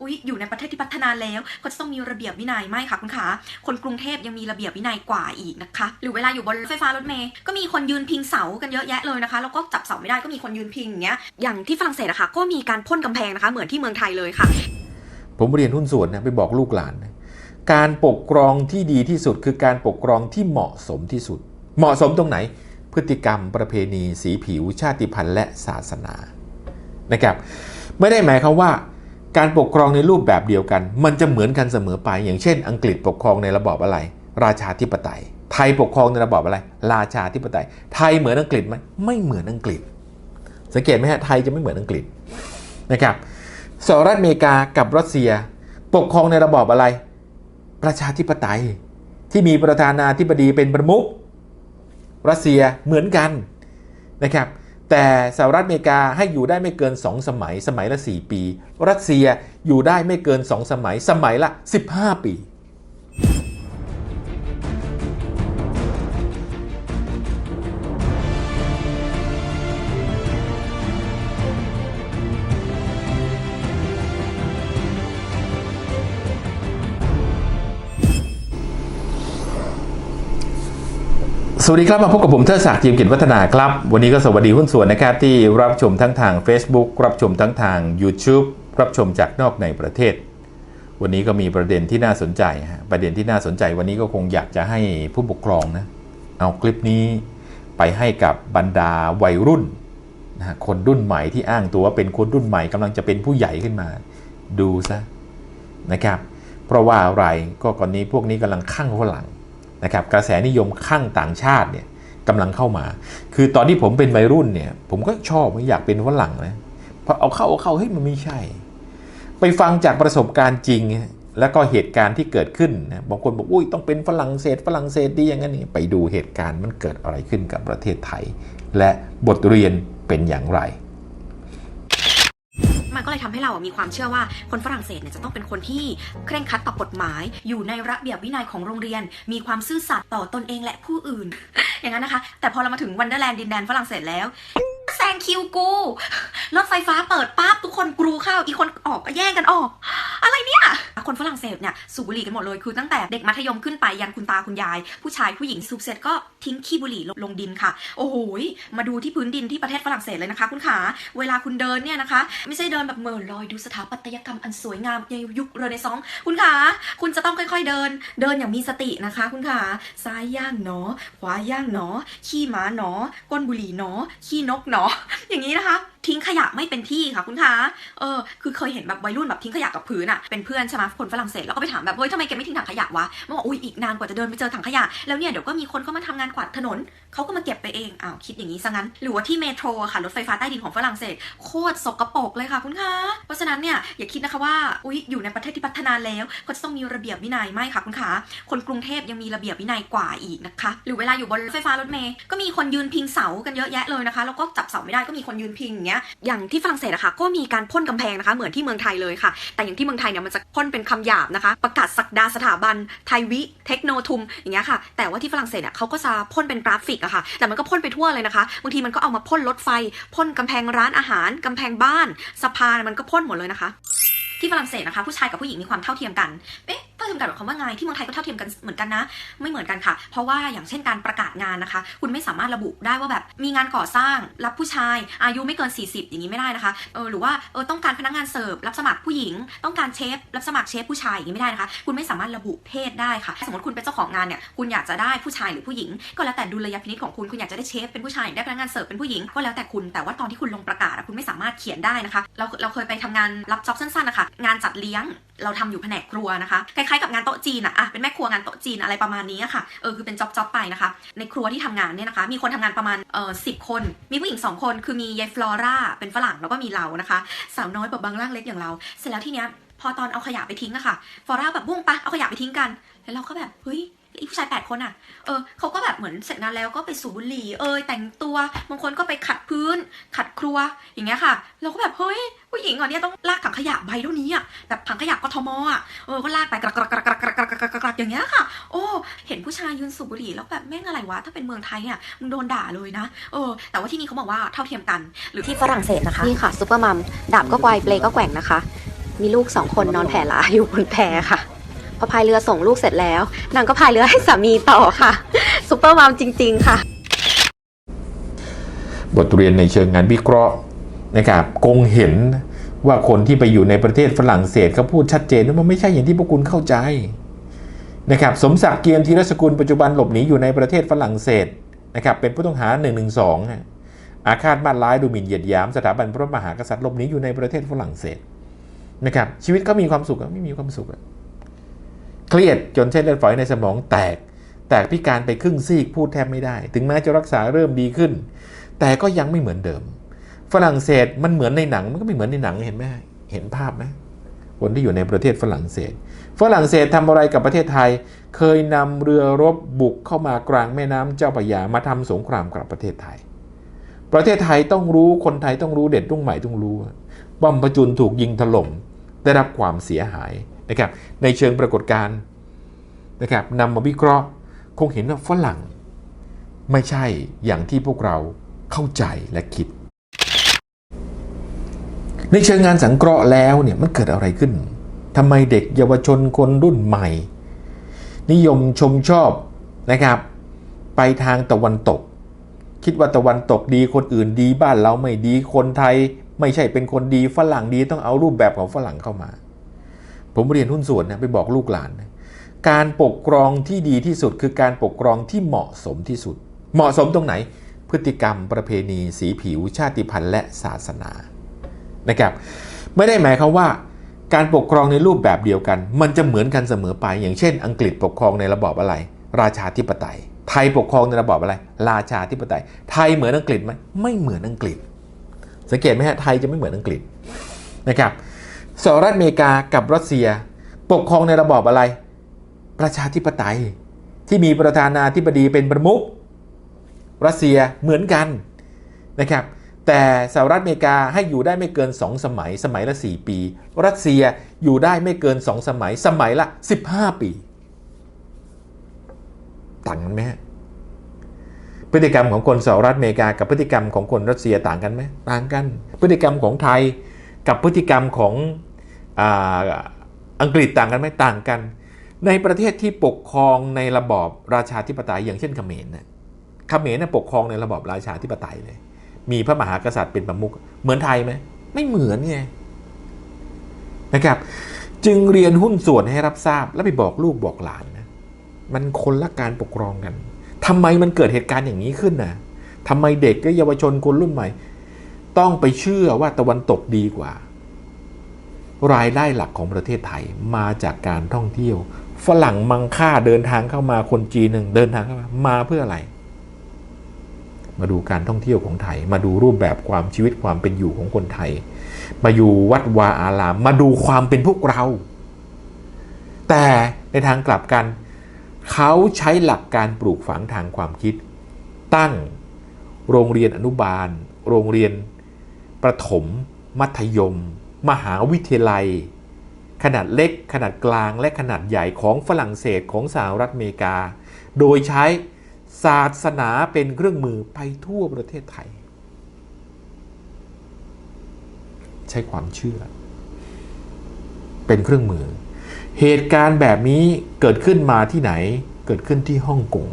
อุ๊ยอยู่ในประเทศที่พัฒนาแล้วก็จะต้องมีระเบียบวินัยไม่ค่ะคุณขาคนกรุงเทพยังมีระเบียบวินัยกว่าอีกนะคะ หรือเวลาอยู่บนรถไฟฟ้ารถเมล์ก็มีคนยืนพิงเสากันเยอะแยะเลยนะคะแล้วก็จับเสาไม่ได้ก็มีคนยืนพิงอย่างเงี้ยอย่างที่ฝรั่งเศสอะคะก็มีการพ่นกำแพงนะคะ เหมือนที่เมืองไทยเลยค่ะ ผมเรียนหุ้นส่วนนะไปบอกลูกหลานนะการปกครองที่ดีที่สุดคือการปกครองที่เหมาะสมที่สุด เหมาะสมตรงไหน พฤติกรรม ประเพณี สีผิว ชาติพันธุ์และศาสนานะครับ ไม่ได้หมายความว่า การปกครองในรูปแบบเดียวกัน มันจะเหมือนกันเสมอไป อย่างเช่น อังกฤษปกครองในระบอบอะไร ราชาธิปไตย ไทยปกครองในระบอบอะไร ราชาธิปไตย ไทยเหมือนอังกฤษไหมไม่เหมือนอังกฤษ สังเกตไหมฮะไทยจะไม่เหมือนอังกฤษนะครับสหรัฐอเมริกากับรัสเซีย ปกครองในระบอบอะไร ประชาธิปไตย ที่มีประธานาธิบดีเป็นประมุขรัสเซียเหมือนกันนะครับ แต่สหรัฐอเมริกาให้อยู่ได้ไม่เกิน 2 สมัย สมัยละ 4 ปี รัสเซียอยู่ได้ไม่เกิน 2 สมัย สมัยละ 15 ปี สวัสดีครับมาพบกับผมเทิดศักดิ์จีมกิจวัฒนาครับ วันนี้ก็สวัสดีหุ้นส่วนนะครับที่รับชมทั้งทาง Facebook รับชมทั้งทาง YouTube รับชมจากนอกในประเทศ วันนี้ก็มีประเด็นที่น่าสนใจฮะประเด็นที่น่าสนใจวันนี้ก็คงอยากจะให้ผู้ปกครองนะเอาคลิปนี้ไปให้กับบรรดาวัยรุ่นนะคนรุ่นใหม่ที่อ้างตัวว่าเป็นคนรุ่นใหม่กำลังจะเป็นผู้ใหญ่ขึ้นมา ดูซะนะครับ เพราะว่าอะไรก็ก่อนนี้พวกนี้กำลังข้างฝรั่ง นะครับกระแสนิยมข้างต่างชาติเนี่ยกำลังเข้ามา คือตอนที่ผมเป็นวัยรุ่นเนี่ยผมก็ชอบไม่อยากเป็นฝรั่งนะพอเอาเข้าเอาเข้าเฮ้ยมันไม่ใช่ ไปฟังจากประสบการณ์จริง แล้วก็เหตุการณ์ที่เกิดขึ้นนะบางคนบอกอุ้ยต้องเป็นฝรั่งเศสฝรั่งเศสดีอย่างนั้นนี่ไปดูเหตุการณ์มันเกิดอะไรขึ้นกับประเทศไทย และบทเรียนเป็นอย่างไร ก็เลยทำให้เราอะมีความเชื่อว่าคนฝรั่งเศสเนี่ยจะต้องเป็นคนที่เคร่งครัดต่อกฎหมาย อยู่ในระเบียบวินัยของโรงเรียน มีความซื่อสัตย์ต่อตนเองและผู้อื่น อย่างนั้นนะคะ แต่พอเรามาถึงวันเดอร์แลนด์ดินแดนฝรั่งเศสแล้วแซงคิวกูรถไฟฟ้าเปิดปั๊บทุกคนกรูเข้าอีกคนออกก็แย่งกันออก อะไรเนี่ย คนฝรั่งเศสเนี่ยสูบบุหรี่กันหมดเลยคือตั้งแต่เด็กมัธยมขึ้นไปยันคุณตาคุณยาย ผู้ชายผู้หญิงสูบเสร็จก็ทิ้งขี้บุหรี่ลงดินค่ะ โอ้โหมาดูที่พื้นดินที่ประเทศฝรั่งเศสเลยนะคะ คุณขาเวลาคุณเดินเนี่ยนะคะ ไม่ใช่เดินแบบเหม่อลอยดูสถาปัตยกรรมอันสวยงามในยุคเรเนซองส์คุณขาคุณจะต้องค่อยๆเดิน เดินอย่างมีสตินะคะ คุณขาซ้ายย่างหนอ ขวาย่างหนอ ขี้หมาหนอ ก้นบุหรี่หนอ ขี้นกหนอ อย่างนี้นะคะ ทิ้งขยะไม่เป็นที่ค่ะคุณคะ เออ คือเคยเห็นแบบวัยรุ่นแบบทิ้งขยะกับพื้นอะเป็นเพื่อนใช่ไหมคนฝรั่งเศสแล้วก็ไปถามแบบเฮ้ยทำไมแกไม่ทิ้งถังขยะวะมันบอกอุ้ยอีกนานกว่าจะเดินไปเจอถังขยะ แล้วเนี่ยเดี๋ยวก็มีคนเข้ามาทำงานกวาดถนนเขาก็มาเก็บไปเองอ้าวคิดอย่างนี้ซะงั้น หรือว่าที่เมโทรอะค่ะรถไฟฟ้าใต้ดินของฝรั่งเศสโคตรสกปรกเลยค่ะคุณคะ เพราะฉะนั้นเนี่ยอย่าคิดนะคะว่าอุ้ยอยู่ในประเทศที่พัฒนาแล้วก็จะต้องมีระเบียบวินัยไม่ค่ะคุณคะ คนกรุงเทพยังมีระเบียบวินัยกว่าอีกนะคะ หรือเวลาอยู่บนรถไฟฟ้ารถเมล์ก็มีคนยืนพิงเสากันเยอะแยะเลยนะคะแล้วก็จับเสาไม่ได้ก็มีคนยืนพิงอย่างเงี้ยอย่างที่ฝรั่งเศสนะคะก็มีการพ่นกำแพงนะคะ เหมือนที่เมืองไทยเลยค่ะ แต่อย่างที่เมืองไทยเนี่ยมันจะพ่นเป็นคำหยาบนะคะ ประกาศสักดาสถาบันไทยวิเทคโนทุมอย่างเงี้ยค่ะ แต่ว่าที่ฝรั่งเศสเนี่ยเขาก็จะพ่นเป็นกราฟิกอะค่ะ แต่มันก็พ่นไปทั่วเลยนะคะบางทีมันก็เอามาพ่นรถไฟพ่นกำแพงร้านอาหารกำแพงบ้านสะพานมันก็พ่นหมดเลยนะคะ ที่ฝรั่งเศสนะคะผู้ชายกับผู้หญิงมีความเท่าเทียมกัน เอ๊ะเท่าเทียมกันหมายความว่าไงที่เมืองไทยก็เท่าเทียมกันเหมือนกันนะ ไม่เหมือนกันค่ะ เพราะว่าอย่างเช่นการประกาศงานนะคะ คุณไม่สามารถระบุได้ว่าแบบมีงานก่อสร้างรับผู้ชาย อายุไม่เกิน 40 อย่างนี้ไม่ได้นะคะเออหรือว่าเออต้องการพนักงานเสิร์ฟรับสมัครผู้หญิง ต้องการเชฟรับสมัครเชฟผู้ชายอย่างนี้ไม่ได้นะคะ คุณไม่สามารถระบุเพศได้ค่ะ สมมติคุณเป็นเจ้าของงานเนี่ยคุณอยากจะได้ผู้ชายหรือผู้หญิง ก็แล้วแต่ดุลยพินิจของคุณคุณอยากจะได้เชฟเป็นผู้ชายได้พนักงานเสิร์ฟเป็นผู้หญิงก็แล้วแต่คุณแต่ว่าตอนที่คุณลงประกาศคุณไม่สามารถเขียนได้นะคะ เราเราเคยไปทำงานรับจ็อบสั้นๆนะคะงานจัดเลี้ยงเราทำอยู่แผนกครัวนะคะคล้ายๆกับงานโต๊ะจีนอะอะเป็นแม่ครัวงานโต๊ะจีนอะไรประมาณนี้อะค่ะเออคือเป็นจ็อบจ็อบไปนะคะ ในครัวที่ทำงานเนี่ยนะคะ มีคนทำงานประมาณเออสิคน มีผู้หญิงสองคน คือมียายฟลอร่าเป็นฝรั่งแล้วก็มีเรานะคะสาวน้อยแบบบางร่างเล็กอย่างเรา เสร็จแล้วทีเนี้ยพอตอนเอาขยะไปทิ้งอะค่ะฟลอร่าแบบบุ้งปะเอาขยะไปทิ้งกัน แล้วเราก็แบบเฮ้ย ไอ้ผู้ชายแปดคนอะ เออเขาก็แบบเหมือนเสร็จงานแล้วก็ไปสูบบุหรี่ เอยแต่งตัว บางคนก็ไปขัดพื้น ขัดครัว อย่างเงี้ยค่ะ เราก็แบบเฮ้ยผู้หญิงเหรเนี่ยต้องลากถังขยะใบเท่านี้อะ แบบถังขยะกทมอะ เออ ก็ลากไปกระกระกระกกระกระกระกระกระอย่างเงี้ยค่ะ โอ้ เห็นผู้ชายยืนสูบบุหรี่แล้วแบบแม่งอะไรวะ ถ้าเป็นเมืองไทยอะ มึงโดนด่าเลยนะ เออ แต่ว่าที่นี่เขาบอกว่าเท่าเทียมกัน หรือที่ฝรั่งเศสนะคะ นี่ค่ะซุปเปอร์มัม ดาบก็ไวเปลก็แกว่งนะคะ มีลูกสองคนนอนแผ่ลาอยู่บนแพค่ะ พอพายเรือส่งลูกเสร็จแล้ว นางก็พายเรือให้สามีต่อค่ะซุปเปอร์มามจริง ๆ ค่ะ บทเรียนในเชิงงานวิเคราะห์นะครับคงเห็นว่าคนที่ไปอยู่ในประเทศฝรั่งเศสเขาพูดชัดเจนว่ามันไม่ใช่อย่างที่พวกคุณเข้าใจนะครับสมศักดิ์เกียรติธีรสกุลปัจจุบันหลบหนีอยู่ในประเทศฝรั่งเศสนะครับเป็นผู้ต้องหา1นึอาฆาตมาร้ายดูหมิ่นเหยียดหยาม สถาบันพระมหากษัตริย์หลบหนีอยู่ในประเทศฝรั่งเศสนะครับชีวิตก็มีความสุขไม่มีความสุขอะ เครียดจนเส้นเลือดฝอยในสมองแตก แตกพิการไปครึ่งซีกพูดแทบไม่ได้ ถึงแม้จะรักษาเริ่มดีขึ้น แต่ก็ยังไม่เหมือนเดิม ฝรั่งเศสมันเหมือนในหนังมันก็ไม่เหมือนในหนังเห็นไหมเห็นภาพไหมคนที่อยู่ในประเทศฝรั่งเศส ฝรั่งเศสทำอะไรกับประเทศไทย เคยนำเรือรบบุกเข้ามากลางแม่น้ำเจ้าพระยามาทำสงครามกับประเทศไทย ประเทศไทยต้องรู้คนไทยต้องรู้เด็ดรุ่งใหม่ต้องรู้บอมพจุลถูกยิงถล่มได้รับความเสียหาย นะครับในเชิงปรากฏการณ์นะครับนำมาวิเคราะห์ คงเห็นว่าฝรั่ง ไม่ใช่อย่างที่พวกเราเข้าใจและคิด ในเชิงงานสังเคราะห์แล้วเนี่ยมันเกิดอะไรขึ้นทำไมเด็กเยาวชนคนรุ่นใหม่ นิยมชมชอบนะครับ ไปทางตะวันตก คิดว่าตะวันตกดีคนอื่นดีบ้านเราไม่ดีคนไทย ไม่ใช่เป็นคนดีฝรั่งดีต้องเอารูปแบบของฝรั่งเข้ามา ผมเรียนหุ้นส่วนนะไปบอกลูกหลานนะการปกครองที่ดีที่สุดคือการปกครองที่เหมาะสมที่สุด เหมาะสมตรงไหน พฤติกรรมประเพณี สีผิว ชาติพันธุ์และศาสนานะครับ ไม่ได้หมายความว่า การปกครองในรูปแบบเดียวกัน มันจะเหมือนกันเสมอไป อย่างเช่น อังกฤษปกครองในระบอบอะไร ราชาธิปไตย ไทยปกครองในระบอบอะไร ราชาธิปไตย ไทยเหมือนอังกฤษไหมไม่เหมือนอังกฤษ สังเกตไหมฮะไทยจะไม่เหมือนอังกฤษนะครับ สหรัฐอเมริกากับรัสเซีย ปกครองในระบอบอะไร ประชาธิปไตย ที่มีประธานาธิบดีเป็นประมุขรัสเซียเหมือนกันนะครับ แต่สหรัฐอเมริกาให้อยู่ได้ไม่เกิน 2 สมัย สมัยละ 4 ปี รัสเซียอยู่ได้ไม่เกิน 2 สมัย สมัยละ 15 ปี ต่างกันไหมพฤติกรรมของคนสหรัฐอเมริกา กับพฤติกรรมของคนรัสเซียต่างกันไหมต่างกัน พฤติกรรมของไทยกับพฤติกรรมของ อังกฤษต่างกันไหมต่างกัน ในประเทศที่ปกครองในระบอบราชาธิปไตยอย่างเช่นเขมรนะเขมรนะปกครองในระบอบราชาธิปไตยเลย มีพระมหากษัตริย์เป็นประมุขเหมือนไทยไหมไม่เหมือนไงนะครับ จึงเรียนหุ้นส่วนให้รับทราบ แล้วไปบอกลูกบอกหลานนะมันคนละการปกครองกันทำไมมันเกิดเหตุการณ์อย่างนี้ขึ้นนะทำไมเด็กและเยาวชนคนรุ่นใหม่ ต้องไปเชื่อว่าตะวันตกดีกว่า รายได้หลักของประเทศไทยมาจากการท่องเที่ยว ฝรั่งมังค่าเดินทางเข้ามาคนจีนหนึ่งเดินทางเข้ามามาเพื่ออะไร มาดูการท่องเที่ยวของไทย มาดูรูปแบบความชีวิตความเป็นอยู่ของคนไทย มาอยู่วัดวาอาราม มาดูความเป็นพวกเรา แต่ในทางกลับกัน เขาใช้หลักการปลูกฝังทางความคิด ตั้งโรงเรียนอนุบาล โรงเรียนประถม มัธยม มหาวิทยาลัย ขนาดเล็ก ขนาดกลางและขนาดใหญ่ของฝรั่งเศสของสหรัฐอเมริกา โดยใช้ศาสนาเป็นเครื่องมือไปทั่วประเทศไทย ใช้ความเชื่อ เป็นเครื่องมือ เหตุการณ์แบบนี้เกิดขึ้นมาที่ไหน เกิดขึ้นที่ฮ่องกง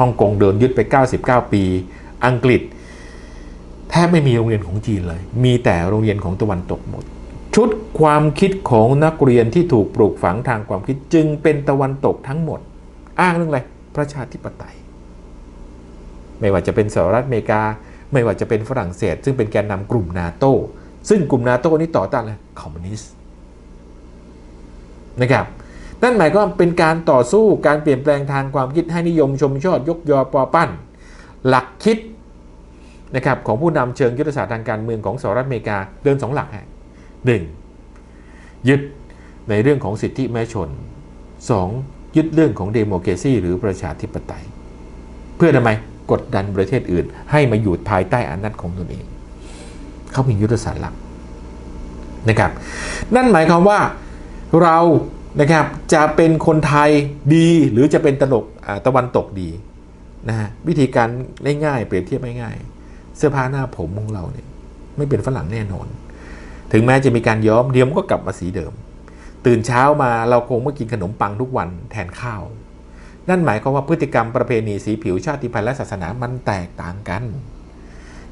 ฮ่องกงเดินยึดไป 99 ปี อังกฤษ แทบไม่มีโรงเรียนของจีนเลย มีแต่โรงเรียนของตะวันตกหมด ชุดความคิดของนักเรียนที่ถูกปลูกฝังทางความคิดจึงเป็นตะวันตกทั้งหมด อ้างเรื่องอะไรประชาธิปไตย ไม่ว่าจะเป็นสหรัฐอเมริกา ไม่ว่าจะเป็นฝรั่งเศส ซึ่งเป็นแกนนำกลุ่มนาโต้ซึ่งกลุ่มนาโต้นี้ต่อต้านอะไรคอมมิวนิสต์นะครับนั่นหมายความว่าเป็นการต่อสู้การเปลี่ยนแปลงทางความคิดให้นิยมชมชอบยกยอปอปั้น หลักคิด นะครับของผู้นำเชิงยุทธศาสตร์ทางการเมืองของสหรัฐอเมริกาเดินสองหลักฮะหนึ่งยึดในเรื่องของสิทธิแม้ชนสองยึดเรื่องของเดโม c r a ซีหรือประชาธิปไตย เพื่อทำไมกดดันประเทศอื่น ให้มาอยู่ภายใต้อำนาจของตนเอง เขามียุทธศาสตร์หลักนะครับ นั่นหมายความว่าเรานะครับจะเป็นคนไทยดีหรือจะเป็นตลกตะวันตกดีนะฮะวิธีการง่ายๆเปรียบเทียบง่ายๆ เสื้อผ้าหน้าผมของเราเนี่ยไม่เป็นฝรั่งแน่นอน ถึงแม้จะมีการย้อมเดี๋ยวมันก็กลับมาสีเดิม ตื่นเช้ามาเราคงไม่กินขนมปังทุกวันแทนข้าว นั่นหมายความว่าพฤติกรรมประเพณีสีผิวชาติพันธุ์และศาสนามันแตกต่างกัน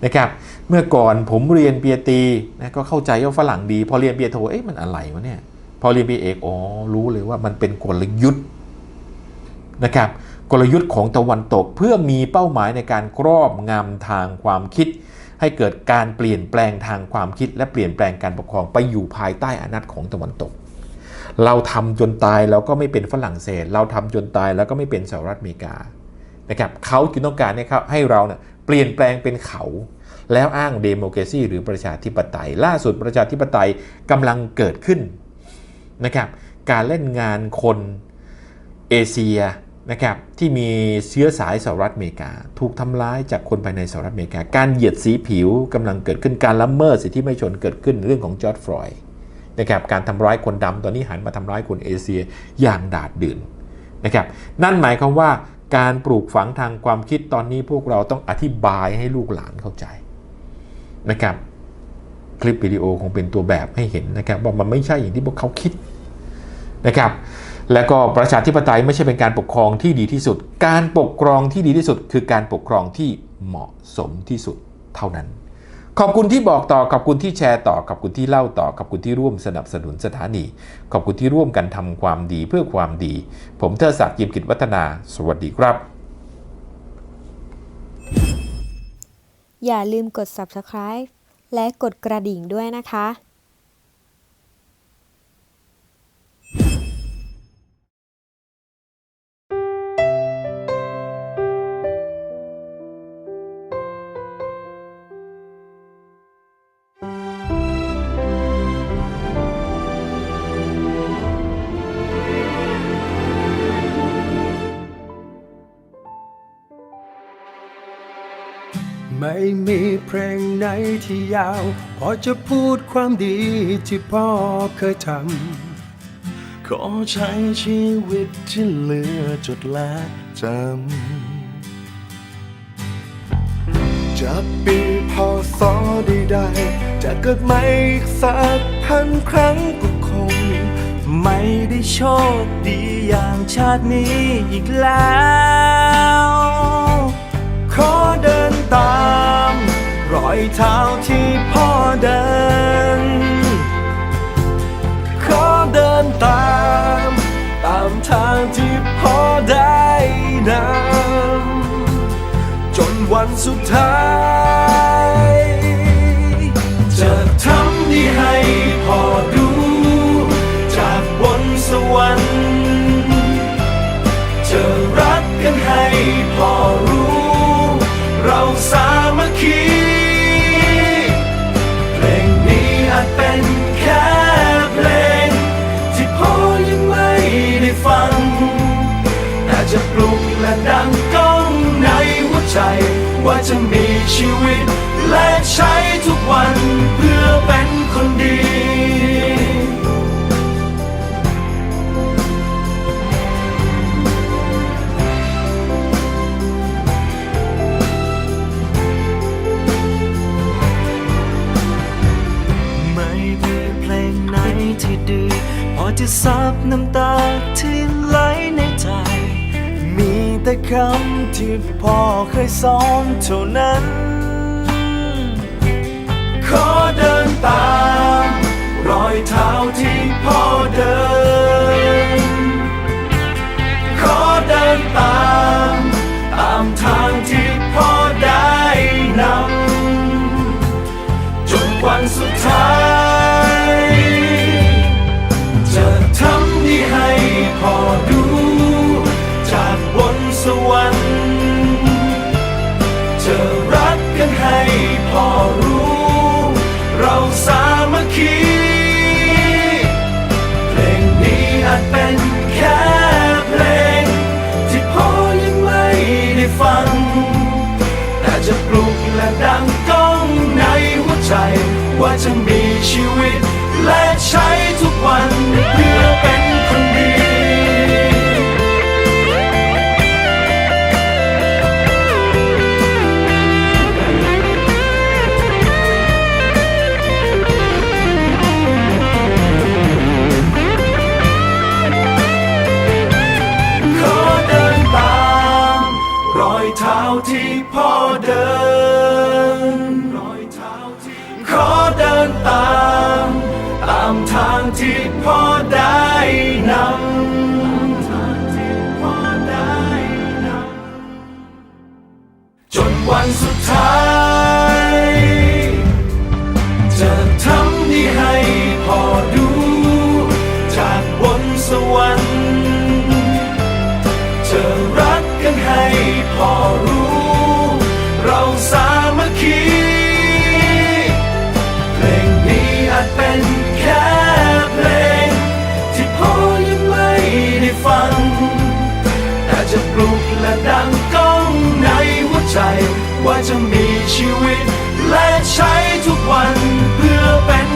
นะครับเมื่อก่อนผมเรียนเปียตีนะก็เข้าใจว่าฝรั่งดี พอเรียนเปียโทเอ๊ะมันอะไรวะเนี่ยพอเรียนเปียเอกอ๋อรู้เลยว่ามันเป็นกลยุทธ์นะครับ กลยุทธ์ของตะวันตกเพื่อมีเป้าหมายในการครอบงำทางความคิด ให้เกิดการเปลี่ยนแปลงทางความคิด และเปลี่ยนแปลงการปกครองไปอยู่ภายใต้อานัตของตะวันตก เราทำจนตายเราก็ไม่เป็นฝรั่งเศส เราทำจนตายแล้วก็ไม่เป็นสหรัฐอเมริกานะครับเขาจึงต้องการให้เขาให้เราเนี่ยเปลี่ยนแปลงเป็นเขา แล้วอ้างเดโม c r a ซีหรือประชาธิปไตย ล่าสุดประชาธิปไตยกำลังเกิดขึ้นนะครับการเล่นงานคนเอเชีย นะครับที่มีเชื้อสายสหรัฐอเมริกา ถูกทำร้ายจากคนภายในสหรัฐอเมริกา การเหยียดสีผิวกำลังเกิดขึ้นการละเมิดสิทธิมนุษยชนเกิดขึ้นเรื่องของจอร์ดฟลอยด์นะครับการทำร้ายคนดำตอนนี้หันมาทำร้ายคนเอเชียอย่างดาดดื่นนะครับนั่นหมายความว่าการปลูกฝังทางความคิดตอนนี้พวกเราต้องอธิบายให้ลูกหลานเข้าใจนะครับคลิปวิดีโอคงเป็นตัวแบบให้เห็นนะครับว่ามันไม่ใช่อย่างที่พวกเขาคิดนะครับ แล้วก็ประชาธิปไตยไม่ใช่เป็นการปกครองที่ดีที่สุด การปกครองที่ดีที่สุด คือการปกครองที่เหมาะสมที่สุดเท่านั้น ขอบคุณที่บอกต่อ ขอบคุณที่แชร์ต่อ ขอบคุณที่เล่าต่อ ขอบคุณที่ร่วมสนับสนุนสถานี ขอบคุณที่ร่วมกันทำความดีเพื่อความดี ผมเทอศักดิ์ยิมกิจวัฒนา สวัสดีครับ อย่าลืมกด subscribe และกดกระดิ่งด้วยนะคะ ไม่มีเพลงไหนที่ยาว พอจะพูดความดีที่พ่อเคยทำ ขอใช้ชีวิตที่เหลือจดและจำ จะปีพอสอใดๆจะเกิดใหม่อีกสักพันครั้งก็คง ไม่ได้โชคดีอย่างชาตินี้อีกแล้ว ขอเดินตาม รอยเท้าที่พ่อเดิน ขอเดินตาม ตามทางที่พ่อได้นำจนวันสุดท้าย ใจว่าจะมีชีวิต และใช้ทุกวันเพื่อเป็นคนดี ไม่มีเพลงไหนที่ดี พอจะซับน้ำตาที่ไหลในใจ มีแต่คำ ที่พ่อเคยสอนเท่านั้น ขอเดินตาม รอยเท้าที่พ่อเดิน ให้พ่อรู้ เราสามัคคีเพลงนี้อาจเป็นแค่เพลง ที่พ่อยังไม่ได้ฟัง แต่จะปลุกและดังก้องในหัวใจ ว่าจะมีชีวิต พอรู้ เราสามัคคีเพลงนี้อาจเป็นแค่เพลง ที่พ่อยังไม่ได้ฟัง แต่จะปลุกและดังก้องในหัวใจ ว่าจะมีชีวิต และใช้ทุกวันเพื่อเป็น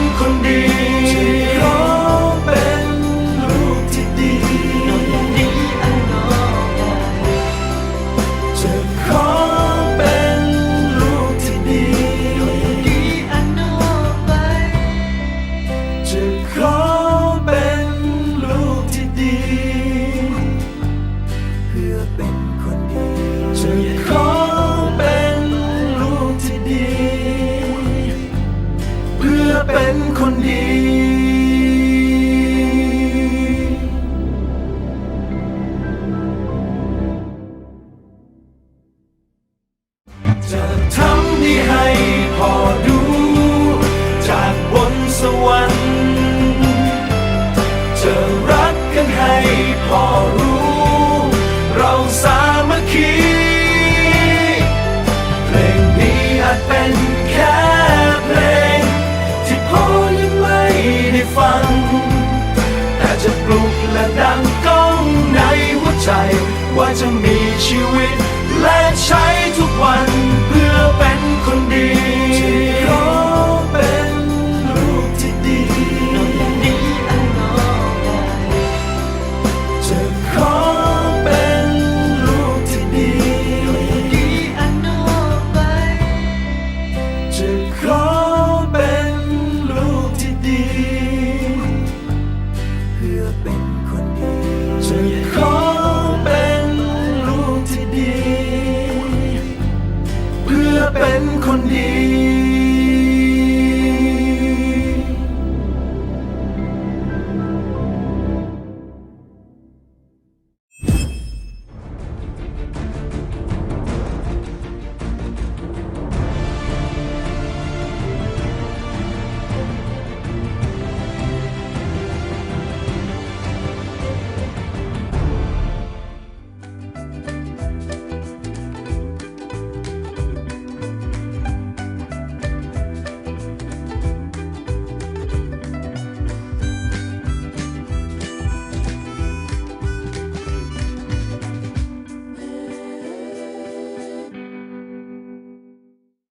ใจ ว่าจะมีชีวิต และใช้ทุกวัน